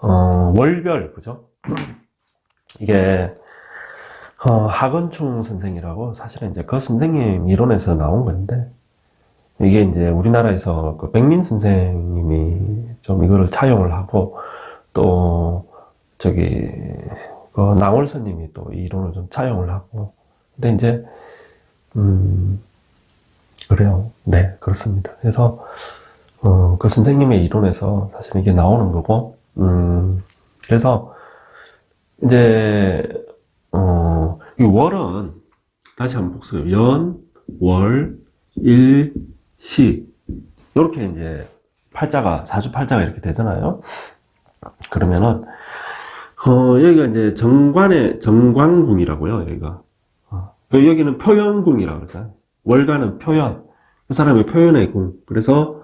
어, 월별, 그죠? 이게, 어, 하건충 선생이라고 사실은 이제 그 선생님 이론에서 나온 건데, 이게 이제 우리나라에서 그 백민 선생님이 좀 이거를 차용을 하고, 또, 저기, 그 나월 스님이 또 이 이론을 좀 차용을 하고, 근데 이제, 음, 그래요. 네, 그렇습니다. 그래서, 어, 그 선생님의 이론에서 사실 이게 나오는 거고, 음, 그래서, 이제, 어, 이 월은, 다시 한번 복습. 연, 월, 일, 시. 요렇게 이제, 팔자가, 사주 팔자가 이렇게 되잖아요. 그러면은, 어, 여기가 이제 정관의, 정관궁이라고요, 여기가. 어, 여기는 표현궁이라고 그러잖아요. 월간은 표현. 그 사람의 표현의 궁. 그래서,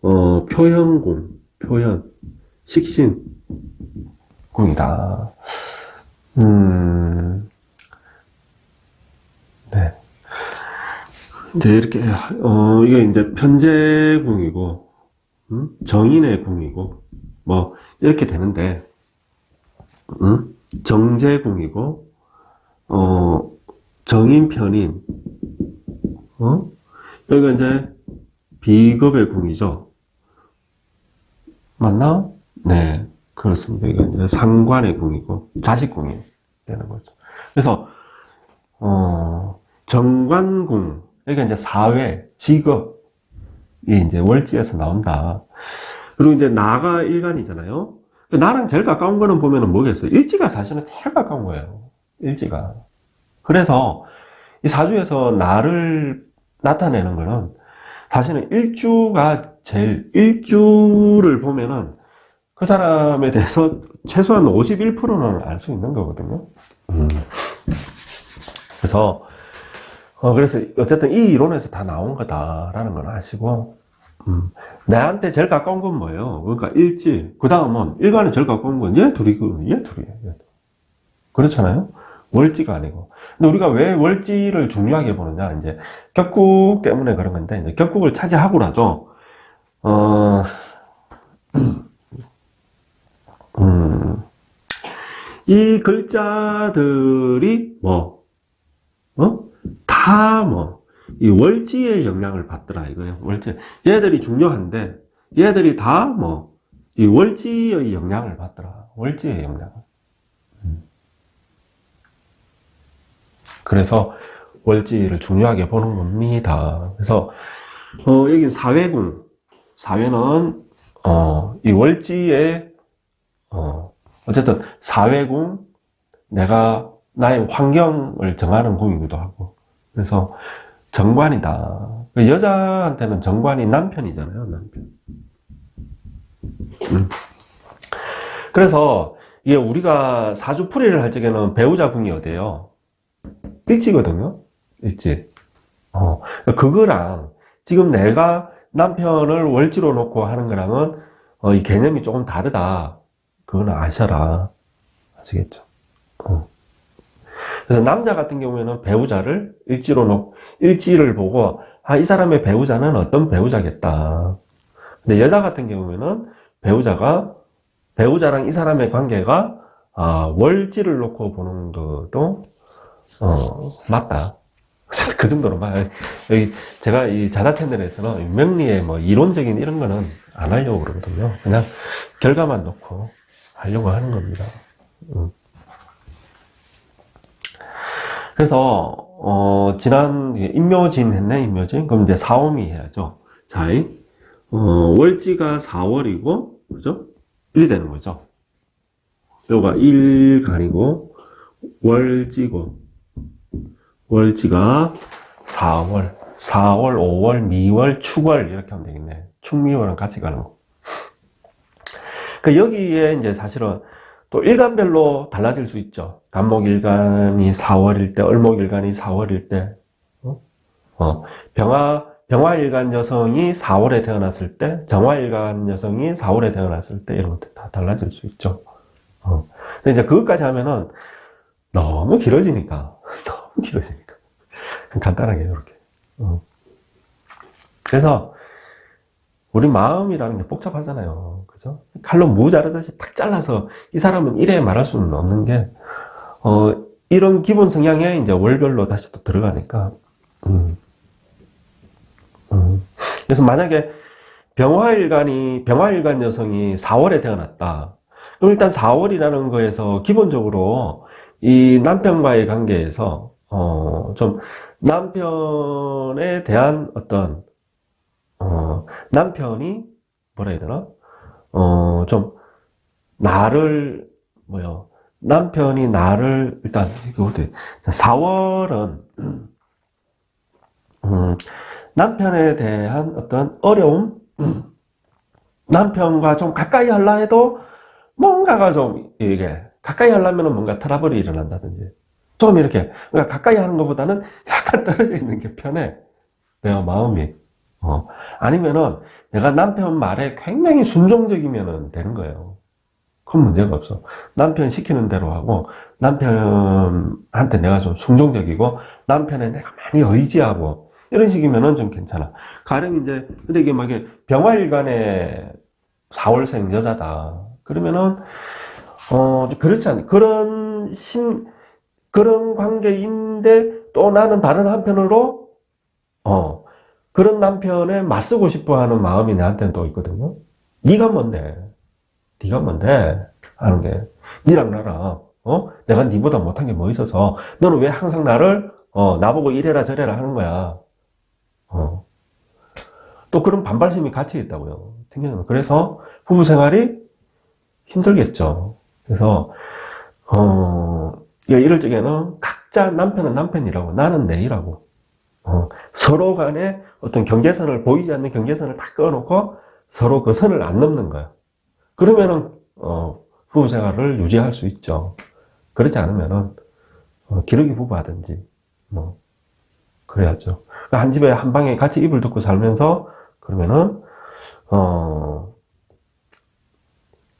어, 표현궁, 표현, 식신, 궁이다. 음, 네. 이제 이렇게, 어, 이게 이제 편제궁이고, 음? 정인의 궁이고, 뭐, 이렇게 되는데, 음? 정제궁이고, 어, 정인, 편인, 어? 여기가 이제 비급의 궁이죠. 맞나? 네, 그렇습니다. 이게 이제 상관의 궁이고 자식궁이 되는 거죠. 그래서 어, 정관궁 여기가 이제 사회, 직업이 이제 월지에서 나온다. 그리고 이제 나가 일간이잖아요. 나랑 제일 가까운 거는 보면은 뭐겠어요? 일지가 사실은 제일 가까운 거예요. 일지가. 그래서 이 사주에서 나를 나타내는 거는 사실은 일주가 제일 일주를 보면은 그 사람에 대해서 최소한 51%는 알 수 있는 거거든요. 음. 그래서 어 그래서 어쨌든 이 이론에서 다 나온 거다라는 걸 아시고 음. 나한테 제일 가까운 건 뭐예요? 그러니까 일지 그 다음은 일간에 제일 가까운 건 얘 둘이거든요. 얘 둘이에요. 얘 둘. 그렇잖아요. 월지가 아니고. 근데 우리가 왜 월지를 중요하게 보느냐, 이제, 격국 때문에 그런 건데, 이제 격국을 차지하고라도, 어, 음, 이 글자들이 뭐, 어? 다 뭐, 이 월지의 영향을 받더라, 이거예요. 월지. 얘들이 중요한데, 얘들이 다 뭐, 이 월지의 영향을 받더라. 월지의 영향을. 그래서 월지를 중요하게 보는 겁니다. 그래서 어, 여기 사회군 사회는 어, 이 월지의 어, 어쨌든 사회군 내가 나의 환경을 정하는 궁이기도 하고 그래서 정관이다. 그 여자한테는 정관이 남편이잖아요, 남편. 음. 그래서 이게 우리가 사주풀이를 할 적에는 배우자 궁이 어디예요? 일지거든요. 일지. 어, 그거랑 지금 내가 남편을 월지로 놓고 하는 거랑은 어, 이 개념이 조금 다르다. 그거는 아셔라. 아시겠죠? 어. 그래서 남자 같은 경우에는 배우자를 일지로 놓, 일지를 보고 아, 이 사람의 배우자는 어떤 배우자겠다. 근데 여자 같은 경우에는 배우자가 배우자랑 이 사람의 관계가 아, 월지를 놓고 보는 것도 어, 맞다. 그 정도로 막, 제가 이 자다 채널에서는 명리의 뭐 이론적인 이런 거는 안 하려고 그러거든요. 그냥 결과만 놓고 하려고 하는 겁니다. 음. 그래서, 어, 지난, 인묘진 했네, 인묘진? 그럼 이제 사오미 해야죠. 자, 이, 어, 월지가 4월이고, 그죠? 1이 되는 거죠. 요가 1간이고, 월지고, 월지가 4월, 4월, 5월, 미월, 축월 이렇게 하면 되겠네. 축미월은 같이 가는 거. 그 여기에 이제 사실은 또 일간별로 달라질 수 있죠. 간목일간이 4월일 때, 을목일간이 4월일 때, 어? 어, 병화, 병화일간 여성이 4월에 태어났을 때, 정화일간 여성이 4월에 태어났을 때, 이런 것들 다 달라질 수 있죠. 어. 근데 이제 그것까지 하면은 너무 길어지니까, 너무 길어지니까. 간단하게, 이렇게. 어. 그래서, 우리 마음이라는 게 복잡하잖아요. 그죠? 칼로 무 자르듯이 탁 잘라서 이 사람은 이래 말할 수는 없는 게, 어, 이런 기본 성향에 이제 월별로 다시 또 들어가니까, 음. 음. 그래서 만약에 병화일간이, 병화일간 여성이 4월에 태어났다. 그럼 일단 4월이라는 거에서 기본적으로 이 남편과의 관계에서, 어, 좀 남편에 대한 어떤, 어, 남편이 뭐라 해야 되나? 어, 좀, 나를, 뭐요, 남편이 나를, 일단, 이거 어떻게, 4월은, 음, 남편에 대한 어떤 어려움? 음, 남편과 좀 가까이 하려 해도 뭔가가 좀, 이게, 가까이 하려면 뭔가 트러블이 일어난다든지, 좀 이렇게, 그러니까 가까이 하는 것보다는 약간 떨어져 있는 게 편해. 내가 마음이. 어. 아니면은, 내가 남편 말에 굉장히 순종적이면 되는 거예요. 그건 문제가 없어. 남편 시키는 대로 하고, 남편한테 내가 좀 순종적이고, 남편에 내가 많이 의지하고, 이런 식이면은 좀 괜찮아. 가령 이제, 근데 이게 막 이게 병화일간의 4월생 여자다. 그러면은, 어, 좀 그렇지 않아. 그런 심, 그런 관계인데, 또 나는 다른 한편으로, 어, 그런 남편에 맞서고 싶어 하는 마음이 나한테는 또 있거든요. 네가 뭔데? 네가 뭔데? 하는 게 니랑 나랑 어? 내가 니보다 못한 게 뭐 있어서 너는 왜 항상 나를 어, 나보고 이래라 저래라 하는 거야. 어. 또 그런 반발심이 같이 있다고요. 튕겨나면. 그래서 부부 생활이 힘들겠죠. 그래서 어, 이럴 적에는 각자 남편은 남편이라고 나는 내이라고 어, 서로 간에 어떤 경계선을 보이지 않는 경계선을 딱 그어놓고 서로 그 선을 안 넘는 거야. 그러면은 어, 부부 생활을 유지할 수 있죠. 그렇지 않으면은 어, 기러기 부부하든지 뭐 그래야죠. 그러니까 한 집에 한 방에 같이 이불 덮고 살면서 그러면은 어,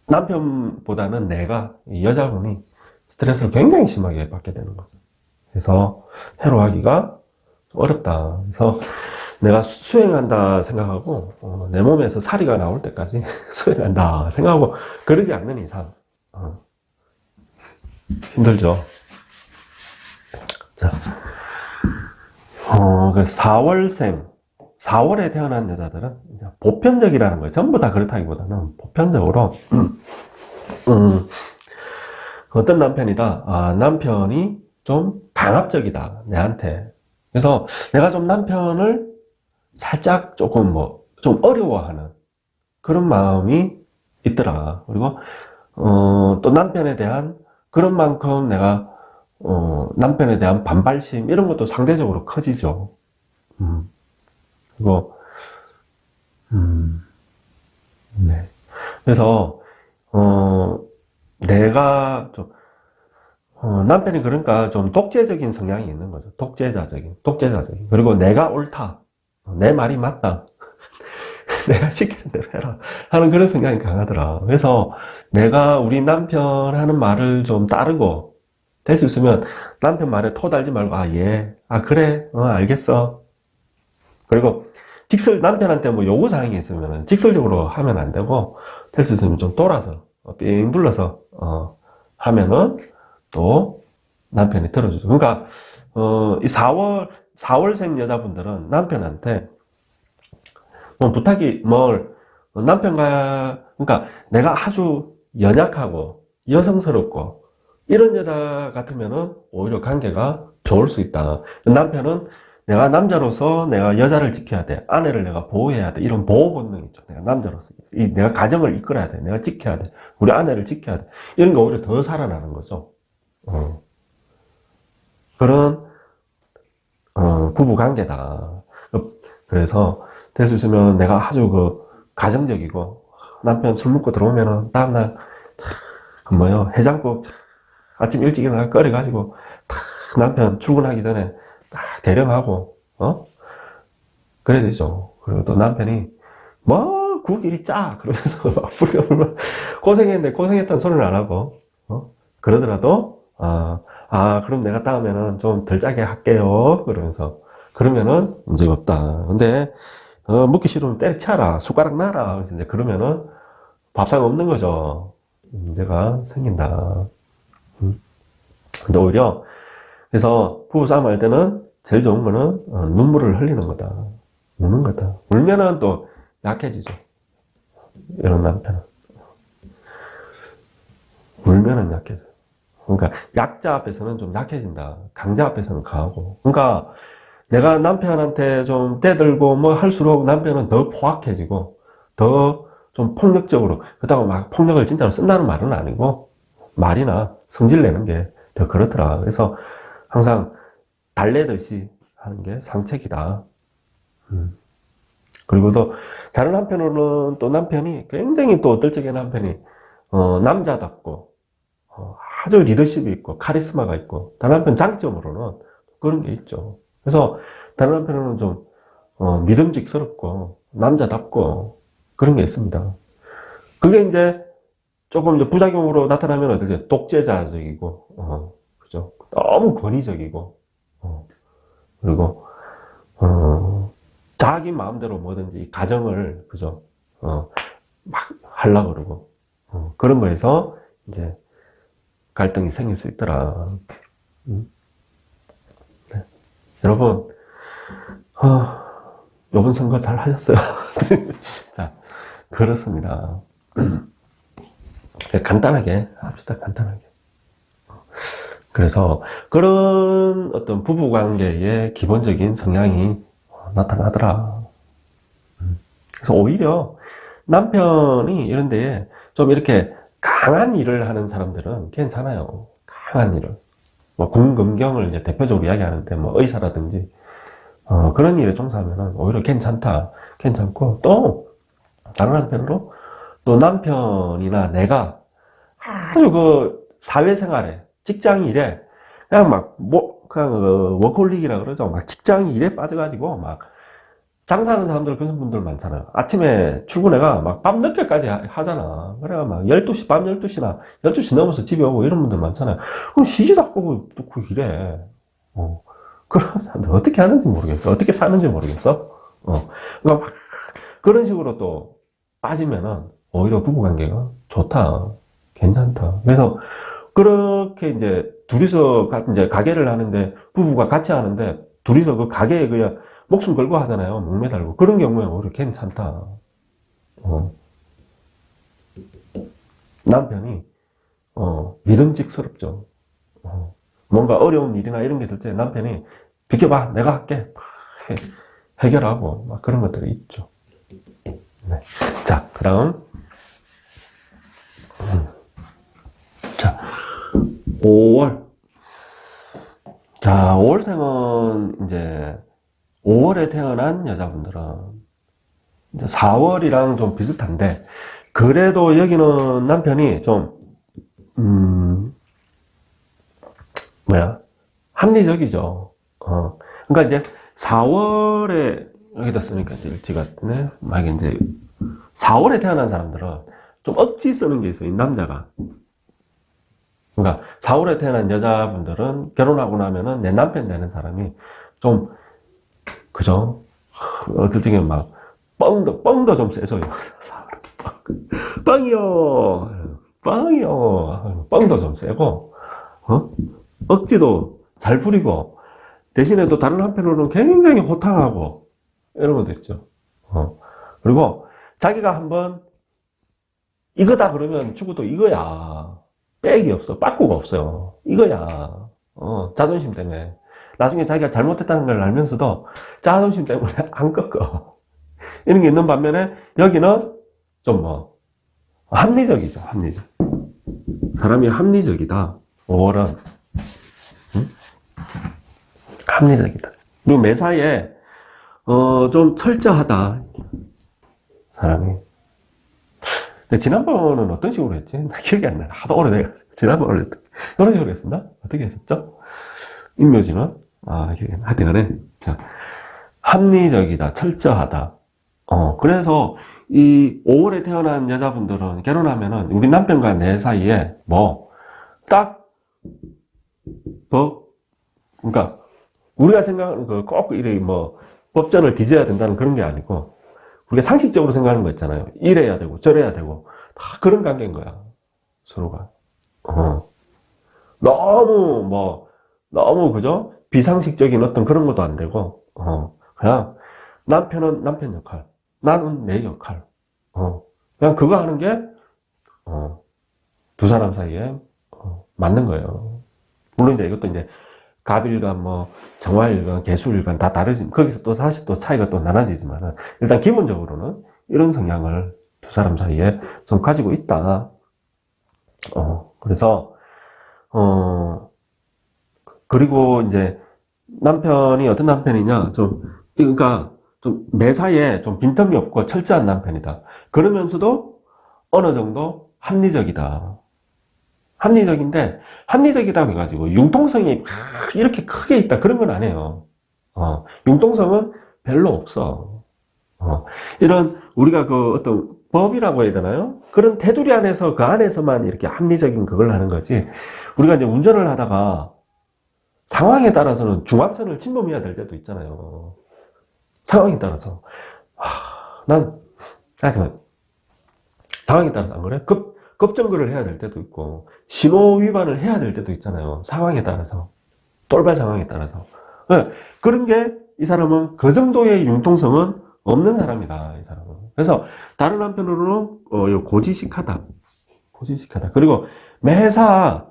남편보다는 내가 이 여자분이 스트레스를 굉장히 심하게 받게 되는 거죠. 그래서 해로하기가 어렵다. 그래서 내가 수행한다 생각하고 어, 내 몸에서 사리가 나올 때까지 수행한다 생각하고 그러지 않는 이상 어, 힘들죠. 자, 어, 그 4월생, 4월에 태어난 여자들은 보편적이라는 거예요. 전부 다 그렇다기보다는 보편적으로 음, 어떤 남편이다. 아, 남편이 좀 강압적이다. 내한테. 그래서 내가 좀 남편을 살짝 조금 뭐, 좀 어려워하는 그런 마음이 있더라. 그리고, 어, 또 남편에 대한 그런 만큼 내가, 어, 남편에 대한 반발심, 이런 것도 상대적으로 커지죠. 음. 그리고, 음, 네. 그래서, 어, 내가 좀, 어, 남편이 그러니까 좀 독재적인 성향이 있는 거죠. 독재자적인, 독재자적인. 그리고 내가 옳다. 내 말이 맞다. 내가 시키는 대로 해라. 하는 그런 성향이 강하더라. 그래서 내가 우리 남편 하는 말을 좀 따르고, 될 수 있으면 남편 말에 토 달지 말고, 아, 예. 아, 그래. 어, 알겠어. 그리고 직설, 남편한테 뭐 요구사항이 있으면 직설적으로 하면 안 되고, 될 수 있으면 좀 돌아서, 어, 삥 둘러서, 어, 하면은 또 남편이 들어주죠. 그러니까, 어, 이 4월, 4월생 여자분들은 남편한테 뭐 부탁이 뭘 남편과 그러니까 내가 아주 연약하고 여성스럽고 이런 여자 같으면은 오히려 관계가 좋을 수 있다. 남편은 내가 남자로서 내가 여자를 지켜야 돼. 아내를 내가 보호해야 돼. 이런 보호 본능 있죠. 내가 남자로서. 이 내가 가정을 이끌어야 돼. 내가 지켜야 돼. 우리 아내를 지켜야 돼. 이런 게 오히려 더 살아나는 거죠. 어. 그런 어, 부부 관계다. 그래서 될 수 있으면 내가 아주 그 가정적이고 남편 술 먹고 들어오면은 다음날 그 뭐요 해장국 아침 일찍 일어나 끓여가지고 남편 출근하기 전에 딱 대령하고 어 그래야 되죠. 그리고 또 남편이 뭐 국이 이리 짜 그러면서 막 고생했는데 고생했다는 소리를 안 하고 어 그러더라도 아, 아 그럼 내가 다음에는 좀 덜 짜게 할게요 그러면서 그러면은 문제가 없다. 근데 어, 먹기 싫으면 때려쳐라 숟가락 놔라 그래서 이제 그러면은 밥상 없는 거죠. 문제가 생긴다. 음. 근데 오히려, 그래서 부부싸움 할 때는 제일 좋은 거는 어, 눈물을 흘리는 거다. 우는 거다. 울면은 또 약해지죠. 이런 남편은. 울면은 약해져. 그러니까 약자 앞에서는 좀 약해진다. 강자 앞에서는 강하고. 그러니까 내가 남편한테 좀 떼들고 뭐 할수록 남편은 더 포악해지고 더 좀 폭력적으로 그렇다고 막 폭력을 진짜로 쓴다는 말은 아니고 말이나 성질 내는 게 더 그렇더라. 그래서 항상 달래듯이 하는 게 상책이다. 음. 그리고 또 다른 한편으로는 또 남편이 굉장히 또 어떨 적에 남편이 어, 남자답고 어, 아주 리더십이 있고 카리스마가 있고 다른 한편 장점으로는 그런 게 있죠. 그래서 다른 한편으로는 좀 어, 믿음직스럽고 남자답고 그런 게 있습니다. 그게 이제 조금 이제 부작용으로 나타나면 어떻게 독재자적이고 어, 그죠? 너무 권위적이고 어, 그리고 어, 자기 마음대로 뭐든지 이 가정을 그죠? 어, 막 하려고 그러고 어, 그런 거에서 이제 갈등이 생길 수 있더라. 음. 네. 여러분, 어, 요번 선거 잘 하셨어요? 자, 그렇습니다. 간단하게 합시다, 간단하게. 그래서 그런 어떤 부부 관계의 기본적인 성향이 나타나더라. 음. 그래서 오히려 남편이 이런 데에 좀 이렇게 강한 일을 하는 사람들은 괜찮아요. 강한 일을. 뭐, 군금경을 이제 대표적으로 이야기하는데, 뭐, 의사라든지, 어, 그런 일에 종사하면은 오히려 괜찮다. 괜찮고, 또, 다른 한편으로, 또 남편이나 내가 아주 그 사회생활에, 직장 일에, 그냥 막, 뭐, 그냥 그 워콜릭이라 그러죠. 막 직장 일에 빠져가지고, 막, 장사하는 사람들 그런 분들 많잖아요. 아침에 출근해가 막 밤 늦게까지 하- 하잖아. 그래가 막 12시, 밤 12시나 12시 넘어서 집에 오고 이런 분들 많잖아요. 그럼 쉬지도 않고 또그 일해. 어. 그런 사람들 어떻게 하는지 모르겠어. 어떻게 사는지 모르겠어. 어. 그러니까 막 그런 식으로 또 빠지면은 오히려 부부 관계가 좋다. 괜찮다. 그래서 그렇게 이제 둘이서 가- 이제 가게를 하는데 부부가 같이 하는데 둘이서 그 가게에 그냥 목숨 걸고 하잖아요. 목매달고. 그런 경우에 오히려 괜찮다. 어. 남편이, 어, 믿음직스럽죠. 어. 뭔가 어려운 일이나 이런 게 있을 때 남편이 비켜봐. 내가 할게. 막 해- 해결하고, 막 그런 것들이 있죠. 네. 자, 그 다음. 자, 5월. 자, 5월생은 이제 5월에 태어난 여자분들은 이제 4월이랑 좀 비슷한데, 그래도 여기는 남편이 좀, 음, 뭐야, 합리적이죠. 어. 그러니까 이제 4월에, 여기다 쓰니까 뜨네. 만약에 이제 4월에 태어난 사람들은 좀 억지 쓰는 게 있어요, 이 남자가. 그러니까 4월에 태어난 여자분들은 결혼하고 나면은 내 남편 되는 사람이 좀 그죠? 어떨 적에 막, 뻥도, 뻥도 좀 세져요. 뻥이요! 뻥이요! 뻥도 좀 세고, 어? 억지도 잘 부리고, 대신에 또 다른 한편으로는 굉장히 호탕하고, 이런 것도 있죠. 어. 그리고 자기가 한번 이거다 그러면 죽어도 이거야. 빽이 없어. 빠꾸가 없어요. 이거야. 어, 자존심 때문에. 나중에 자기가 잘못했다는 걸 알면서도 자존심 때문에 안 꺾어. 이런 게 있는 반면에 여기는 좀 뭐, 합리적이죠, 합리적. 사람이 합리적이다. 5월은. 응? 합리적이다. 그리고 매사에, 어, 좀 철저하다. 사람이. 근데 지난번은 어떤 식으로 했지? 나 기억이 안 나. 하도 오래돼가지고. 지난번은 이런 식으로 했었나? 어떻게 했었죠? 인묘지는? 아. 하여튼 간에. 자, 합리적이다. 철저하다. 어, 그래서 이 5월에 태어난 여자분들은 결혼하면은 우리 남편과 내 사이에 뭐, 딱, 뭐, 그러니까 우리가 생각하는 그꼭 이래 뭐, 법전을 뒤져야 된다는 그런 게 아니고, 우리가 상식적으로 생각하는 거 있잖아요. 이래야 되고, 저래야 되고, 다 그런 관계인 거야. 서로가. 어. 너무, 뭐, 너무, 그죠? 비상식적인 어떤 그런 것도 안 되고, 어. 그냥, 남편은 남편 역할, 나는 내 역할, 어. 그냥 그거 하는 게, 어, 두 사람 사이에, 어, 맞는 거예요. 물론 이제 이것도 이제, 갑일간, 뭐, 정화일간, 개수일간 다 다르지. 거기서 또 사실 또 차이가 또 나눠지지만은, 일단 기본적으로는 이런 성향을 두 사람 사이에 좀 가지고 있다. 어, 그래서, 어, 그리고 이제 남편이 어떤 남편이냐, 좀, 그러니까 좀 매사에 좀 빈틈이 없고 철저한 남편이다. 그러면서도 어느 정도 합리적이다. 합리적인데, 합리적이다 해가지고 융통성이 이렇게 크게 있다. 그런 건 아니에요. 어, 융통성은 별로 없어. 어, 이런 우리가 그 어떤 법이라고 해야 되나요? 그런 테두리 안에서 그 안에서만 이렇게 합리적인 그걸 하는 거지. 우리가 이제 운전을 하다가 상황에 따라서는 중앙선을 침범해야 될 때도 있잖아요. 상황에 따라서. 하, 난, 하여튼, 상황에 따라서 안 그래? 급, 급정거를 해야 될 때도 있고, 신호 위반을 해야 될 때도 있잖아요. 상황에 따라서. 똘발 상황에 따라서. 네, 그런 게 이 사람은 그 정도의 융통성은 없는 사람이다, 이 사람은. 그래서 다른 한편으로는 어, 요 고지식하다. 고지식하다. 그리고 매사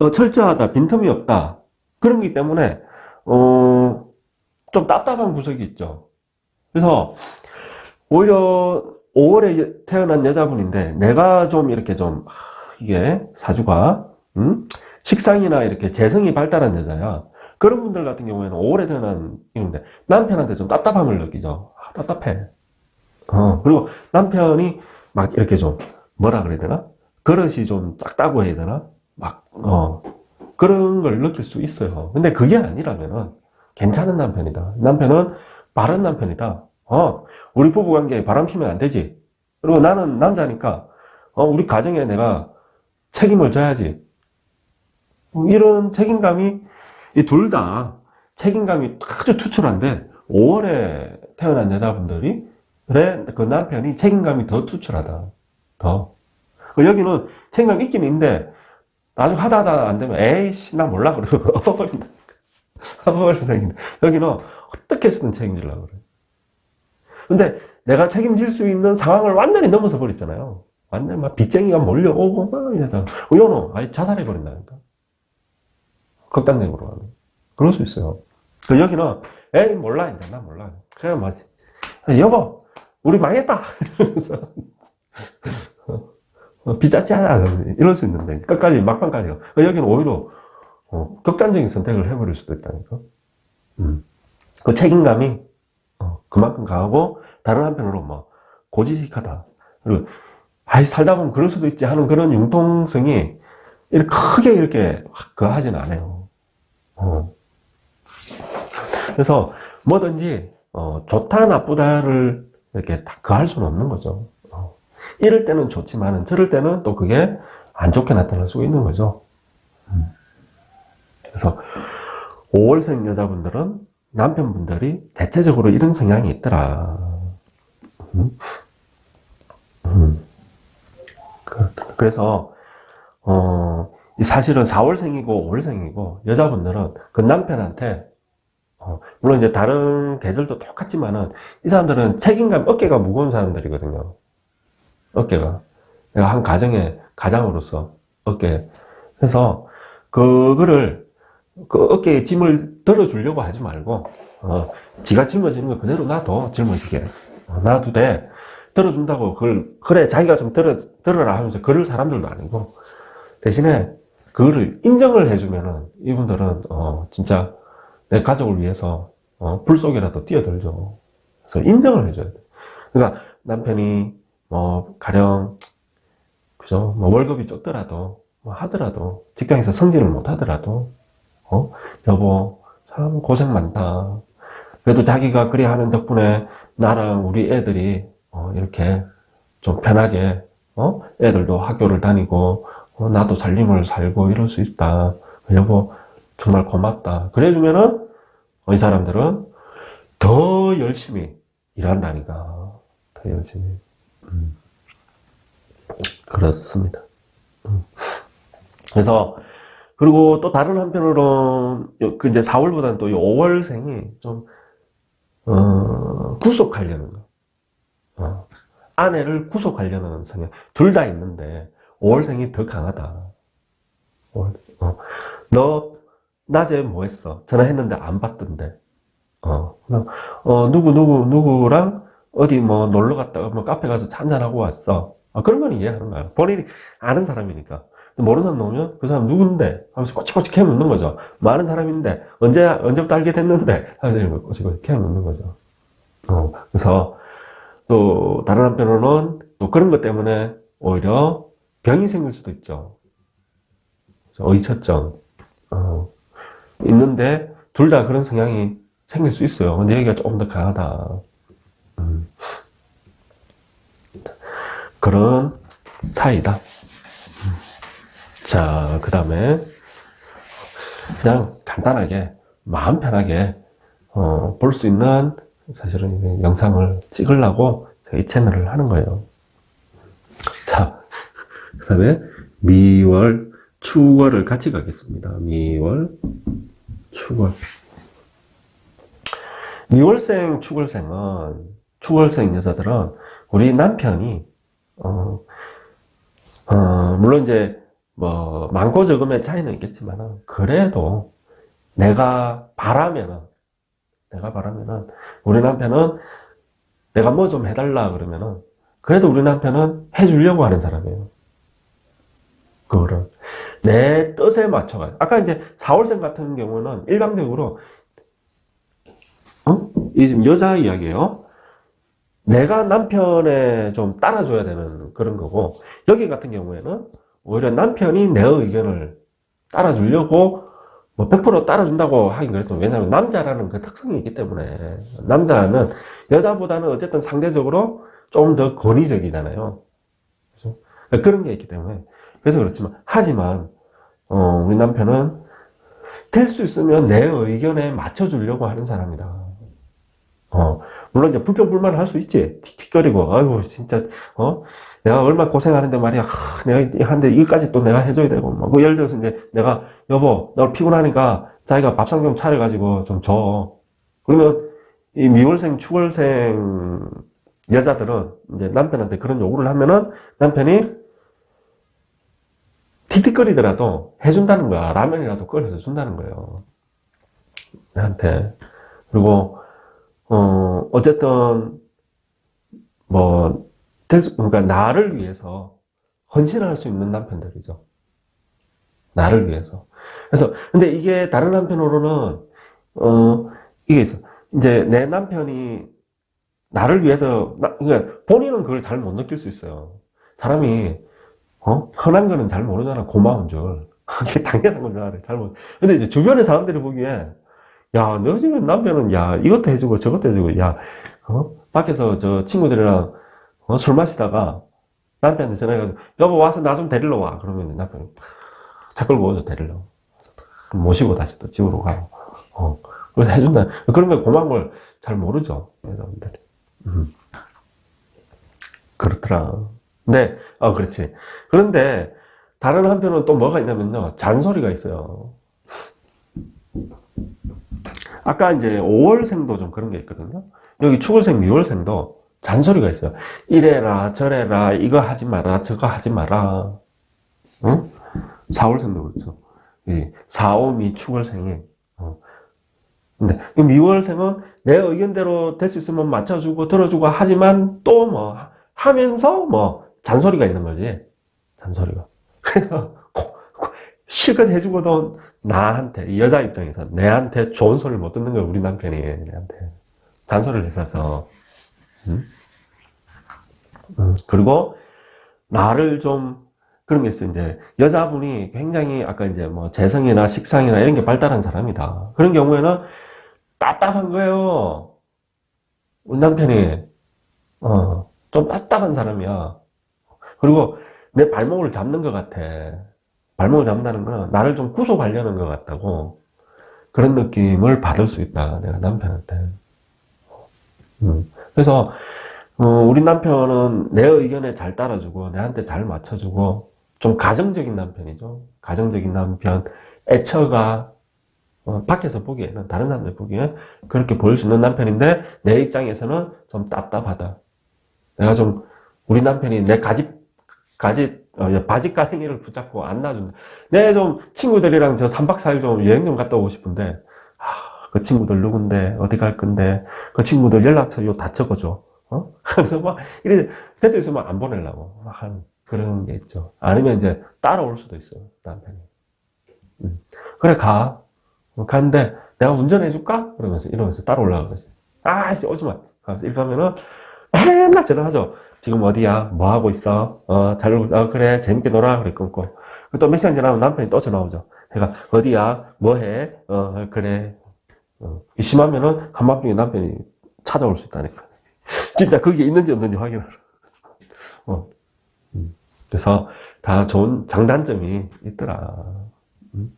어, 철저하다, 빈틈이 없다. 그런 기 때문에 어, 좀 답답한 구석이 있죠. 그래서 오히려 5월에 태어난 여자분인데 내가 좀 이렇게 좀 하, 이게 사주가 음? 식상이나 이렇게 재성이 발달한 여자야. 그런 분들 같은 경우에는 5월에 태어난 이는데 남편한테 좀 답답함을 느끼죠. 아, 답답해. 어, 그리고 남편이 막 이렇게 좀 뭐라 그래야 되나? 그릇이 좀 작다고 해야 되나? 막, 어, 그런 걸 느낄 수 있어요. 근데 그게 아니라면은 괜찮은 남편이다. 남편은 바른 남편이다. 어, 우리 부부 관계에 바람 피면 안 되지. 그리고 나는 남자니까, 어, 우리 가정에 내가 책임을 져야지. 이런 책임감이, 이 둘 다 책임감이 아주 투출한데, 5월에 태어난 여자분들이, 그래, 그 남편이 책임감이 더 투출하다. 더. 그 여기는 책임감 있긴 있는데, 나중에 하다 하다 안 되면, 에이씨, 나 몰라. 그러고 엎어버린다. 엎어버린다. 여기는 어떻게 해서든 책임지려고 그래. 근데 내가 책임질 수 있는 상황을 완전히 넘어서 버렸잖아요. 완전 막 빚쟁이가 몰려오고 막 이러다가 이거는 아예 자살해 버린다니까. 극단적으로 하면 그럴 수 있어요. 그 여기는 에이 몰라 이제 나 몰라. 그냥 막 여보 우리 망했다. 이러면서 어, 빚잡지 않아 이럴 수 있는데 끝까지 막판까지 가. 여기는 오히려 어, 극단적인 선택을 해버릴 수도 있다니까. 음. 그 책임감이 어, 그만큼 강하고 다른 한편으로 뭐 고지식하다. 그리고 아이 살다 보면 그럴 수도 있지 하는 그런 융통성이 이렇게 크게 이렇게 그 하지는 않아요. 어. 그래서 뭐든지 어, 좋다 나쁘다를 이렇게 다 그 할 수는 없는 거죠. 어. 이럴 때는 좋지만은 저럴 때는 또 그게 안 좋게 나타날 수 있는 거죠. 음. 그래서 5월생 여자분들은 남편분들이 대체적으로 이런 성향이 있더라. 음? 음. 그- 그래서, 어, 이 사실은 4월생이고 5월생이고, 여자분들은 그 남편한테, 어, 물론 이제 다른 계절도 똑같지만은, 이 사람들은 책임감, 어깨가 무거운 사람들이거든요. 어깨가. 내가 한 가정의 가장으로서 어깨. 그래서, 그거를 그 어깨에 짐을 들어주려고 하지 말고, 어, 지가 짊어지는 거 그대로 놔둬, 짊어지게. 어, 놔두되, 들어준다고 그걸, 그래, 자기가 좀 들어, 들어라 하면서 그럴 사람들도 아니고, 대신에 그거를 인정을 해주면은, 이분들은, 어, 진짜 내 가족을 위해서, 어, 불 속에라도 뛰어들죠. 그래서 인정을 해줘야 돼. 그러니까 남편이, 뭐, 가령, 그죠? 뭐 월급이 적더라도, 뭐 하더라도, 직장에서 승진을 못 하더라도, 어? 여보, 참 고생 많다. 그래도 자기가 그리 하는 덕분에 나랑 우리 애들이, 어, 이렇게 좀 편하게, 어? 애들도 학교를 다니고, 어, 나도 살림을 살고 이럴 수 있다. 여보, 정말 고맙다. 그래주면은, 어, 이 사람들은 더 열심히 일한다니까. 더 열심히. 음. 그렇습니다. 음. 그래서 그리고 또 다른 한편으로는 요- 그 이제 4월보다는 또 5월생이 좀 어, 구속하려는 거. 어, 아내를 구속하려는 성향. 둘 다 있는데 5월생이 더 강하다. 어, 어. 너 낮에 뭐 했어? 전화했는데 안 받던데. 어, 어, 누구, 누구, 누구랑 어디 뭐 놀러 갔다가 뭐 카페 가서 한잔하고 왔어. 아, 그런 건 이해하는 거야. 본인이 아는 사람이니까. 모르는 사람 나오면 그 사람 누군데? 하면서 꼬치꼬치 캐 묻는 거죠. 뭐 아는 사람인데, 언제, 언제부터 알게 됐는데? 하면서 꼬치꼬치 캐 묻는 거죠. 어, 그래서 또 다른 한편으로는 또 그런 것 때문에 오히려 병이 생길 수도 있죠. 의처증. 어, 있는데 둘 다 그런 성향이 생길 수 있어요. 근데 여기가 조금 더 강하다. 음. 그런 사이다. 음. 자, 그 다음에 그냥 간단하게 마음 편하게 어, 볼 수 있는 사실은 영상을 찍으려고 이 채널을 하는 거예요. 자, 그 다음에 미월, 추월을 같이 가겠습니다. 미월, 추월. 미월생, 추월생은, 추월생 여자들은 우리 남편이, 어, 어, 물론 이제, 뭐, 많고 적음의 차이는 있겠지만, 그래도 내가 바라면은, 내가 바라면은, 우리 남편은 내가 뭐 좀 해달라 그러면은, 그래도 우리 남편은 해주려고 하는 사람이에요. 그거를. 내 뜻에 맞춰가지고. 아까 이제 4월생 같은 경우는 일방적으로, 어? 이 지금 여자 이야기예요. 내가 남편에 좀 따라줘야 되는 그런 거고, 여기 같은 경우에는 오히려 남편이 내 의견을 따라주려고 뭐 100% 따라준다고 하긴 그래도 왜냐하면 남자라는 그 특성이 있기 때문에 남자는 여자보다는 어쨌든 상대적으로 좀 더 권위적이잖아요. 그죠? 그런 게 있기 때문에 그래서 그렇지만 하지만 어, 우리 남편은 될 수 있으면 내 의견에 맞춰주려고 하는 사람이다. 어, 물론 이제 불평불만 할 수 있지. 틱틱거리고, 아이고, 진짜, 어? 내가 얼마나 고생하는데 말이야. 하, 내가 하는데 이것까지 또 내가 해줘야 되고. 뭐, 뭐 예를 들어서 이제 내가, 여보, 나 피곤하니까 자기가 밥상 좀 차려가지고 좀 줘. 그러면 이 미월생, 추월생 여자들은 이제 남편한테 그런 요구를 하면은 남편이 틱틱거리더라도 해준다는 거야. 라면이라도 끓여서 준다는 거예요. 나한테. 그리고, 어, 어쨌든, 뭐, 그러니까 나를 위해서 헌신할 수 있는 남편들이죠. 나를 위해서. 그래서, 근데 이게 다른 한편으로는, 어, 이게 있어. 이제 내 남편이 나를 위해서, 나, 그러니까 본인은 그걸 잘 못 느낄 수 있어요. 사람이, 어? 흔한 거는 잘 모르잖아. 고마운 줄. 이게 당연한 건줄 알아. 잘 모르. 근데 이제 주변의 사람들이 보기에, 야, 너 지금 남편은, 야, 이것도 해주고 저것도 해주고, 야, 어? 밖에서 저 친구들이랑, 어, 술 마시다가, 남편한테 전화해가지고, 여보, 와서 나 좀 데리러 와. 그러면 남편이, 차 끌고 오죠, 데리러. 탁 모시고 다시 또 집으로 가고, 어, 그래서 해준다. 거 고마운 걸잘 모르죠, 여자분들이. 음. 그렇더라. 네, 어, 그렇지. 그런데, 다른 한편은 또 뭐가 있냐면요, 잔소리가 있어요. 아까 이제 5월생도 좀 그런 게 있거든요. 여기 축월생, 미월생도 잔소리가 있어요. 이래라, 저래라, 이거 하지 마라, 저거 하지 마라. 응? 4월생도 그렇죠. 이 4, 5, 미 축월생이. 어. 근데 이 미월생은 내 의견대로 될 수 있으면 맞춰주고 들어주고 하지만 또 뭐 하면서 뭐 잔소리가 있는 거지. 잔소리가. 그래서 실컷 해주고도 나한테 이 여자 입장에서 내한테 좋은 소리를 못 듣는 거야 우리 남편이 내한테 잔소리를 했어서. 음? 음, 그리고 나를 좀 그런 게 있어. 이제 여자분이 굉장히 아까 이제 뭐 재성이나 식상이나 이런 게 발달한 사람이다. 그런 경우에는 답답한 거예요. 우리 남편이. 어, 좀 답답한 사람이야. 그리고 내 발목을 잡는 것 같아 발목을 잡는다는 거는 나를 좀 구속하려는 것 같다고 그런 느낌을 받을 수 있다 내가 남편한테 음. 그래서 어, 우리 남편은 내 의견에 잘 따라주고, 내한테 잘 맞춰주고, 좀 가정적인 남편이죠. 가정적인 남편, 애처가, 어, 밖에서 보기에는, 다른 사람들 보기에는 그렇게 보일 수 있는 남편인데, 내 입장에서는 좀 답답하다. 내가 좀, 우리 남편이 내 가지, 가지, 어, 바지 가랭이를 붙잡고 안 놔준다. 내 좀 친구들이랑 저 3박 4일 좀 여행 좀 갔다 오고 싶은데, 아, 그 친구들 누군데, 어디 갈 건데, 그 친구들 연락처 요 다 적어줘. 어? 그래서 막, 이래, 패스 있으면 안 보내려고. 막 하는 그런 게 있죠. 아니면 이제 따라올 수도 있어요, 남편이. 음. 그래, 가. 어, 가는데, 내가 운전해줄까? 그러면서, 이러면서 따라올라 그러지. 아, 씨, 오지 마. 가면서 이렇게 하면은, 맨날 전화하죠. 지금 어디야? 뭐 하고 있어? 어, 잘, 놀- 어, 그래. 재밌게 놀아. 그래, 끊고. 또 몇 시간 지나면 남편이 또 전화 오죠. 내가, 어디야? 뭐 해? 어, 그래. 어, 심하면은 한밤중에 남편이 찾아올 수 있다니까. 진짜 거기에 있는지 없는지 확인하러. 어. 음. 그래서 다 좋은 장단점이 있더라. 음.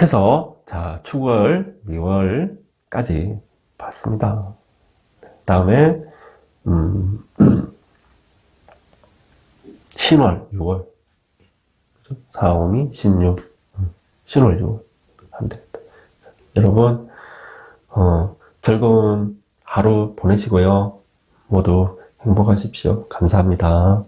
해서, 자, 축월, 미월까지 봤습니다. 다음에, 음, 신월, 6월. 4, 5미, 신유. 음, 신월, 6월. 하면. 여러분, 어, 즐거운 하루 보내시고요. 모두 행복하십시오. 감사합니다.